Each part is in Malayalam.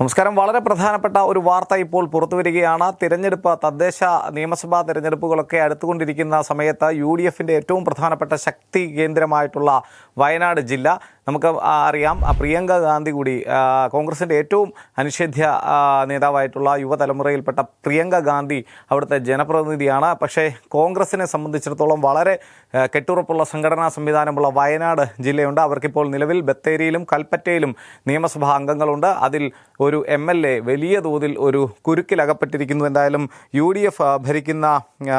നമസ്കാരം. വളരെ പ്രധാനപ്പെട്ട ഒരു വാർത്ത ഇപ്പോൾ പുറത്തുവരികയാണ് തിരഞ്ഞെടുപ്പ് തദ്ദേശ നിയമസഭാ തിരഞ്ഞെടുപ്പുകളൊക്കെ അടുത്തുകൊണ്ടിരിക്കുന്ന സമയത്ത് യു ഡി എഫിന്റെ ഏറ്റവും പ്രധാനപ്പെട്ട ശക്തി കേന്ദ്രമായിട്ടുള്ള വയനാട് ജില്ല. നമുക്ക് അറിയാം പ്രിയങ്ക ഗാന്ധി കൂടി കോൺഗ്രസിന്റെ ഏറ്റവും അനിഷേധ്യ നേതാവായിട്ടുള്ള യുവതലമുറയിൽപ്പെട്ട പ്രിയങ്ക ഗാന്ധി അവിടുത്തെ ജനപ്രതിനിധിയാണ്. പക്ഷേ കോൺഗ്രസിനെ സംബന്ധിച്ചിടത്തോളം വളരെ കെട്ടുറപ്പുള്ള സംഘടനാ സംവിധാനമുള്ള വയനാട് ജില്ലയുണ്ട്. അവർക്കിപ്പോൾ നിലവിൽ ബത്തേരിയിലും കൽപ്പറ്റയിലും നിയമസഭാ അംഗങ്ങളുണ്ട്. അതിൽ ഒരു എം എൽ എ വലിയ തോതിൽ ഒരു കുരുക്കിലകപ്പെട്ടിരിക്കുന്നു. എന്തായാലും യു ഡി എഫ് ഭരിക്കുന്ന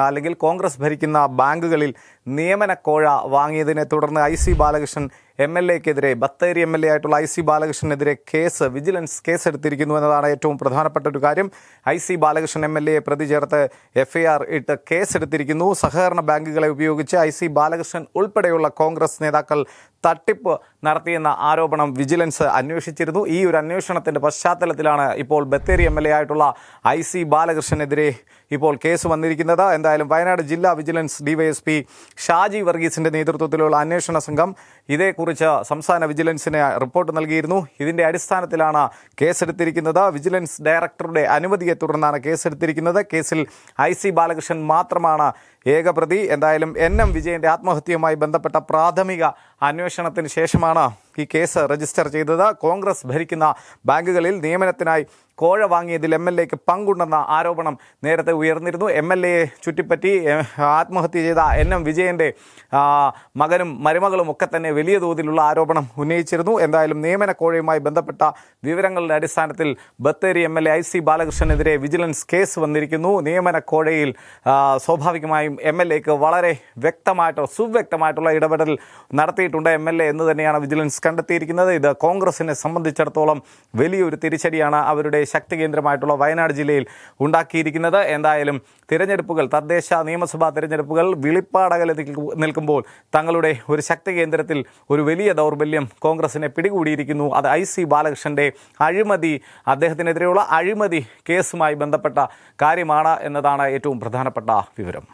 അല്ലെങ്കിൽ കോൺഗ്രസ് ഭരിക്കുന്ന ബാങ്കുകളിൽ നിയമനക്കോഴ വാങ്ങിയതിനെ തുടർന്ന് I C Balakrishnan M L എക്കെതിരെ Bathery M L A ആയിട്ടുള്ള ഐ സി ബാലകൃഷ്ണനെതിരെ കേസ് വിജിലൻസ് കേസ് എടുത്തിരിക്കുന്നു എന്നതാണ് ഏറ്റവും പ്രധാനപ്പെട്ട ഒരു കാര്യം. I C Balakrishnan M L എയെ പ്രതി ചേർത്ത് എഫ് ഐ ആർ ഇട്ട് കേസ് എടുത്തിരിക്കുന്നു സഹകരണ ബാങ്കുകളെ ഉപയോഗിച്ച് ഐ സി ബാലകൃഷ്ണൻ ഉൾപ്പെടെയുള്ള കോൺഗ്രസ് നേതാക്കൾ തട്ടിപ്പ് നടത്തിയെന്ന ആരോപണം വിജിലൻസ് അന്വേഷിച്ചിരുന്നു. ഈ ഒരു അന്വേഷണത്തിന്റെ പശ്ചാത്തലത്തിലാണ് ഇപ്പോൾ ബത്തേരി എം എൽ എ ആയിട്ടുള്ള ഐ സി ബാലകൃഷ്ണനെതിരെ ഇപ്പോൾ കേസ് വന്നിരിക്കുന്നത്. എന്തായാലും വയനാട് ജില്ലാ വിജിലൻസ് ഡിവൈഎസ്പി ഷാജി വർഗീസിന്റെ നേതൃത്വത്തിലുള്ള അന്വേഷണ സംഘം ഇതേക്കുറിച്ച് സംസ്ഥാന വിജിലൻസിന് റിപ്പോർട്ട് നൽകിയിരുന്നു. ഇതിന്റെ അടിസ്ഥാനത്തിലാണ് കേസെടുത്തിരിക്കുന്നത്. വിജിലൻസ് ഡയറക്ടറുടെ അനുമതിയെ തുടർന്നാണ് കേസെടുത്തിരിക്കുന്നത്. കേസിൽ ഐ സി ബാലകൃഷ്ണൻ മാത്രമാണ് ഏകപ്രതി. എന്തായാലും എൻ എം വിജയന്റെ ആത്മഹത്യയുമായി ബന്ധപ്പെട്ട പ്രാഥമിക അന്വേഷണത്തിന് ശേഷമാണ് ഈ കേസ് രജിസ്റ്റർ ചെയ്തത്. കോൺഗ്രസ് ഭരിക്കുന്ന ബാങ്കുകളിൽ നിയമനത്തിനായി കോഴ വാങ്ങിയതിൽ എം എൽ എക്ക് പങ്കുണ്ടെന്ന ആരോപണം നേരത്തെ ഉയർന്നിരുന്നു. എം എൽ എയെ ചുറ്റിപ്പറ്റി ആത്മഹത്യ ചെയ്ത എൻ എം വിജയന്റെ മകനും മരുമകളും ഒക്കെ തന്നെ വലിയ തോതിലുള്ള ആരോപണം ഉന്നയിച്ചിരുന്നു. എന്തായാലും നിയമന കോഴയുമായി ബന്ധപ്പെട്ട വിവരങ്ങളുടെ അടിസ്ഥാനത്തിൽ Bathery M L A I C ബാലകൃഷ്ണനെതിരെ vigilance case വന്നിരിക്കുന്നു. നിയമന കോഴയിൽ സ്വാഭാവികമായും എം എൽ എക്ക് വളരെ വ്യക്തമായിട്ടോ സുവ്യക്തമായിട്ടുള്ള ഇടപെടൽ നടത്തിയിട്ടുണ്ട് എം എൽ എ എന്ന് തന്നെയാണ് വിജിലൻസ് കണ്ടെത്തിയിരിക്കുന്നത്. ഇത് കോൺഗ്രസിനെ സംബന്ധിച്ചിടത്തോളം വലിയൊരു തിരിച്ചടിയാണ് അവരുടെ ശക്തി കേന്ദ്രമായിട്ടുള്ള വയനാട് ജില്ലയിൽ ഉണ്ടാക്കിയിരിക്കുന്നത്. എന്തായാലും തിരഞ്ഞെടുപ്പുകൾ തദ്ദേശ നിയമസഭാ തിരഞ്ഞെടുപ്പുകൾ വിളിപ്പാടകലെ നിൽക്കുമ്പോൾ തങ്ങളുടെ ഒരു ശക്തി കേന്ദ്രത്തിൽ ഒരു വലിയ ദൗർബല്യം കോൺഗ്രസിനെ പിടികൂടിയിരിക്കുന്നു. അത് ഐ സി ബാലകൃഷ്ണന്റെ അഴിമതി അദ്ദേഹത്തിനെതിരെയുള്ള അഴിമതി കേസുമായി ബന്ധപ്പെട്ട കാര്യമാണ് എന്നതാണ് ഏറ്റവും പ്രധാനപ്പെട്ട വിവരം.